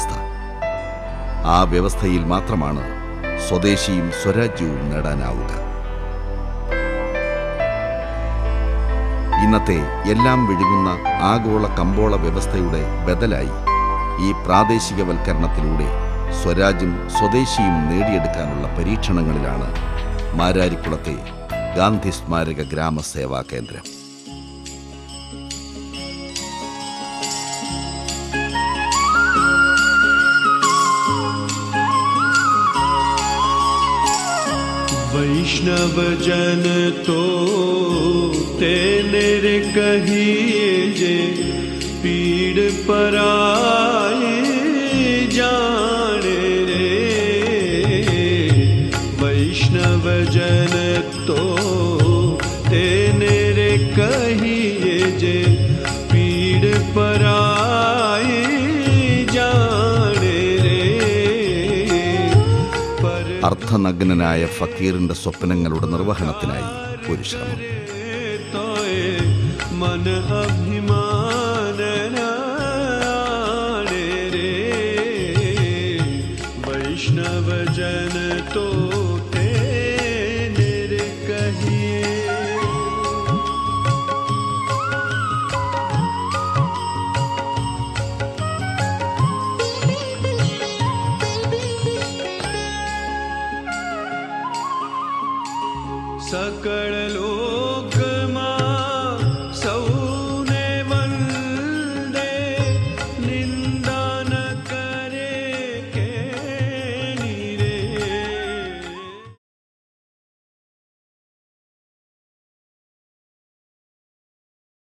വ്യവസ്ഥ. ആ വ്യവസ്ഥയിൽ മാത്രമാണ് സ്വദേശിയും സ്വരാജ്യവും നേടാനാവുക. ഇന്നത്തെ എല്ലാം വിഴുങ്ങുന്ന ആഗോള കമ്പോള വ്യവസ്ഥയുടെ ബദലായി ഈ പ്രാദേശികവൽക്കരണത്തിലൂടെ സ്വരാജ്യം സ്വദേശിയും നേടിയെടുക്കാനുള്ള പരീക്ഷണങ്ങളിലാണ് മാരാരിക്കുളത്തെ ഗാന്ധി സ്മാരക ഗ്രാമസേവാ കേന്ദ്രം. वैष्णव जन तो तेन कही ये पीड पराये जाण वैष्णव जन तो तेने रे कह അർത്ഥനഗ്നനായ ഫക്കീറിന്റെ സ്വപ്നങ്ങളുടെ നിർവഹണത്തിനായി ഒരു ശ്രമം. വൈഷ്ണവ തോ सकल लो।